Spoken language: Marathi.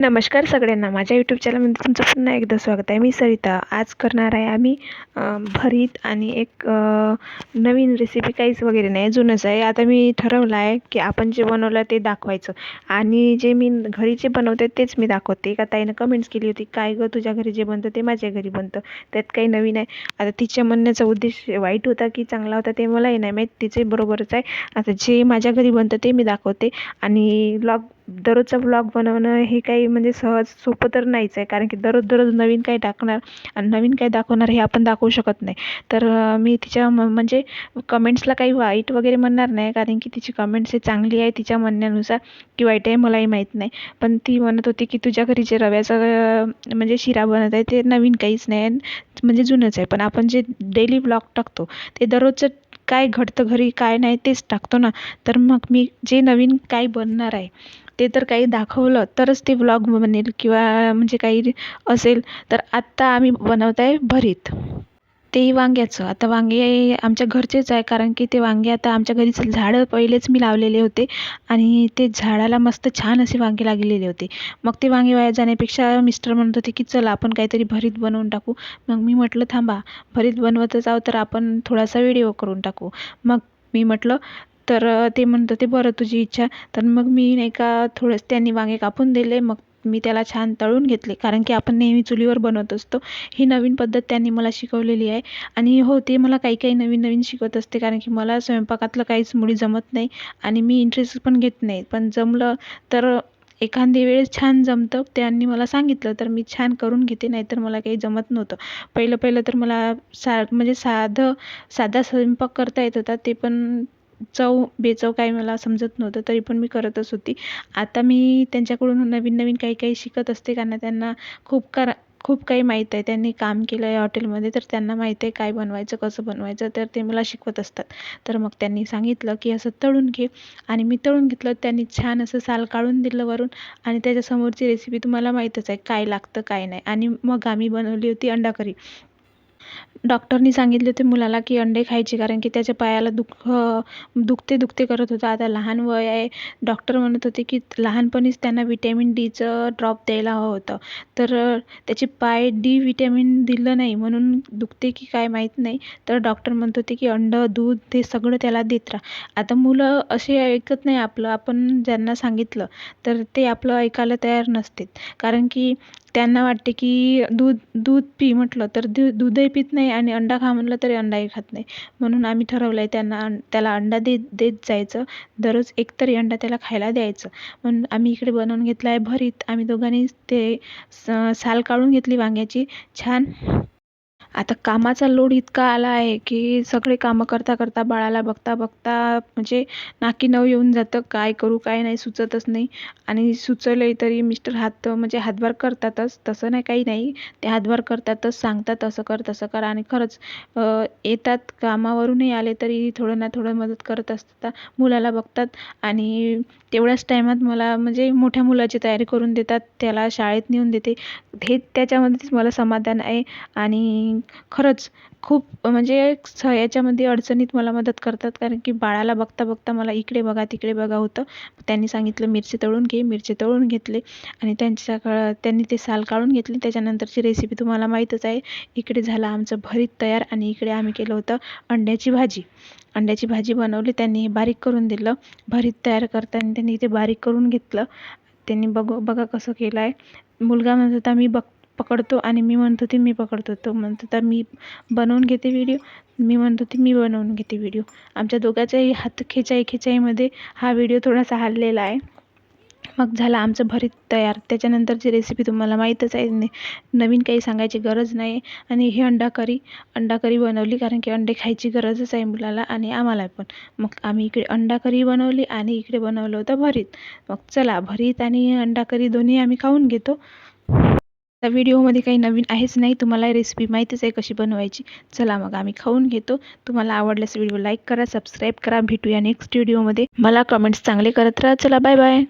नमस्कार सगळ्यांना. माझ्या यूट्यूब चॅनलमध्ये तुमचं पुन्हा एकदा स्वागत आहे. मी सरिता. आज करणार आहे आम्ही भरीत आणि एक नवीन रेसिपी काहीच वगैरे नाही. जुनंच आहे. आता मी ठरवलं आहे की आपण जे बनवलं ते दाखवायचं. आणि जे मी घरी जे बनवते तेच मी दाखवते. एका ताईनं कमेंट्स केली होती काय गं तुझ्या घरी जे बनतं ते माझ्या घरी बनतं. त्यात काही नवीन आहे. आता तिच्या म्हणण्याचा उद्देश वाईट होता की चांगला होता ते मलाही नाही माहीत. तिचे बरोबरच आहे. आता जे माझ्या घरी बनतं ते मी दाखवते. आणि ब्लॉग दररोजचा ब्लॉग बनवणं हे काही म्हणजे सहज सोपं तर नाहीच आहे. कारण की दररोज दररोज नवीन काही टाकणार आणि नवीन काही दाखवणार हे आपण दाखवू शकत नाही. तर मी तिच्या म म्हणजे कमेंट्सला काही वाईट वगैरे म्हणणार नाही. कारण की तिची कमेंट्स हे चांगली आहे तिच्या म्हणण्यानुसार की वाईट आहे मलाही माहीत नाही. पण ती म्हणत होती की तुझ्या घरी जे रव्याचं म्हणजे शिरा बनत आहे ते नवीन काहीच नाही. म्हणजे जुनंच आहे. पण आपण जे डेली ब्लॉग टाकतो ते दररोजचं काय घडतं घरी काय नाही तेच टाकतो ना. तर मग मी जे नवीन काय बनणार आहे ते तर काही दाखवलं तरच ते व्लॉग बनेल किंवा म्हणजे काही असेल तर आत्ता आम्ही बनवत आहे भरीत. तेही वांग्याचं. आता वांगे आमच्या घरचेच आहे कारण की ते वांगे आता आमच्या घरीच झाडं पहिलेच मी लावलेले होते आणि ते झाडाला मस्त छान असे वांगे लागलेले होते. मग ते वांगे वाया जाण्यापेक्षा मिस्टर म्हणत होते की चल आपण काहीतरी भरीत बनवून टाकू. मग मी म्हटलं थांबा भरीत बनवतच आहोत तर आपण थोडासा व्हिडिओ करून टाकू. मग मी म्हटलं तर ते म्हणत होते बरं तुझी इच्छा. तर मग मी नाही का थोडंसं त्यांनी वांगे कापून दिले. मग मी त्याला छान तळून घेतले. कारण की आपण नेहमी चुलीवर बनवत असतो. ही नवीन पद्धत त्यांनी मला शिकवलेली आहे. आणि हो ते मला काही काही नवीन नवीन शिकवत असते. कारण की मला स्वयंपाकातलं काहीच मुळी जमत नाही. आणि मी इंटरेस्ट पण घेत नाही. पण जमलं तर एखादी वेळेस छान जमतं. त्यांनी मला सांगितलं तर मी छान करून घेते. नाहीतर मला काही जमत नव्हतं. पहिलं पहिलं तर मला सा म्हणजे साधं साधा स्वयंपाक करता येत होता. ते पण चव बेचव काही मला समजत नव्हतं तरी पण मी करतच होती. आता मी त्यांच्याकडून नवीन नवीन काही काही शिकत असते कारण त्यांना खूप करा खूप काही माहीत आहे. त्यांनी काम केलं आहे हॉटेलमध्ये तर त्यांना माहीत आहे काय बनवायचं कसं बनवायचं तर ते मला शिकवत असतात. तर मग त्यांनी सांगितलं की असं तळून घे. आणि मी तळून घेतलं त्यांनी छान असं साल काढून दिलं वरून. आणि त्याच्यासमोरची रेसिपी तुम्हाला माहीतच आहे काय लागतं काय नाही. आणि मग आम्ही बनवली होती अंडा करी. डॉक्टरनी सांगितले होते मुलाला की अंडे खायचे कारण की त्याच्या पायाला दुख दुखते दुखते करत होतं. आता लहान वय आहे. डॉक्टर म्हणत होते की लहानपणीच त्यांना विटॅमिन डीचं ड्रॉप द्यायला हवं होतं. तर त्याचे पाय डी विटॅमिन दिलं नाही म्हणून दुखते की काय माहीत नाही. तर डॉक्टर म्हणत होते की अंडं दूध ते सगळं त्याला देत राहा. आता मुलं असे ऐकत नाही आपलं. आपण ज्यांना सांगितलं तर ते आपलं ऐकायला तयार नसतात कारण की त्यांना वाटते की दूध दूध पी म्हटलं तर दू दूधही पीत नाही आणि अंडा खा म्हटलं तरी अंडाही खात नाही. म्हणून आम्ही ठरवलं आहे त्यांना त्याला अंडा देत देत जायचं. दररोज एक तरी अंडा त्याला खायला द्यायचं. म्हणून आम्ही इकडे बनवून घेतलं आहे भरीत. आम्ही दोघांनी ते स साल काढून घेतली वांग्याची. छान आता कामाचा लोड इतका आला आहे की सगळे कामं करता करता बाळाला बघता बघता म्हणजे नाकी नऊ येऊन जातं. काय करू काय नाही सुचतच नाही. आणि सुचवलंही तरी मिस्टर हात म्हणजे हातभार करतातच. तसं नाही काही नाही. ते हातभार करतातच सांगतात असं कर तसं कर. आणि खरंच येतात. कामावरूनही आले तरी थोडं ना थोडं मदत करत असतात. मुलाला बघतात. आणि तेवढ्याच टायमात मला म्हणजे मोठ्या मुलाची तयारी करून देतात. त्याला शाळेत नेऊन देते. हे त्याच्यामध्येच मला समाधान आहे. आणि खरंच खूप म्हणजे स याच्यामध्ये अडचणीत मला मदत करतात. कारण की बाळाला बघता बघता मला इकडे बघा तिकडे बघा होतं. त्यांनी सांगितलं मिरची तळून घे मिरची तळून घेतले. आणि त्यांच्या त्यांनी ते साल काढून घेतले. त्याच्यानंतरची रेसिपी तुम्हाला माहीतच आहे. इकडे झालं आमचं भरीत तयार आणि इकडे आम्ही केलं होतं अंड्याची भाजी. अंड्याची भाजी बनवली. त्यांनी बारीक करून दिलं. भरीत तयार करताना त्यांनी ते बारीक करून घेतलं. त्यांनी बघ बघा कसं केलं आहे मुलगा म्हणत होता मी बघ पकडतो आणि मी म्हणत होती मी पकडतो. तो म्हणत होता मी बनवून घेते व्हिडिओ मी म्हणत होती मी बनवून घेते व्हिडिओ आमच्या दोघांच्याही हात खेचाई खेचाईमध्ये हा व्हिडिओ थोडासा हललेला आहे. मग झाला आमचं भरीत तयार. त्याच्यानंतरची रेसिपी तुम्हाला माहीतच आहे. नवीन काही सांगायची गरज नाही. आणि हे अंडा करी अंडा करी बनवली कारण की अंडे खायची गरजच आहे मुलाला आणि आम्हाला पण. मग आम्ही इकडे अंडा करी बनवली आणि इकडे बनवलं होतं भरीत. मग चला भरीत आणि अंडा करी दोन्ही आम्ही खाऊन घेतो. त्या व्हिडिओमध्ये काही नवीन आहेच नाही. तुम्हाला रेसिपी माहितीच आहे कशी बनवायची. चला मग आम्ही खाऊन घेतो. तुम्हाला आवडल्यास व्हिडिओ लाईक करा सबस्क्राईब करा. भेटूया नेक्स्ट व्हिडिओमध्ये मला कमेंट्स चांगले करत राहा. चला बाय बाय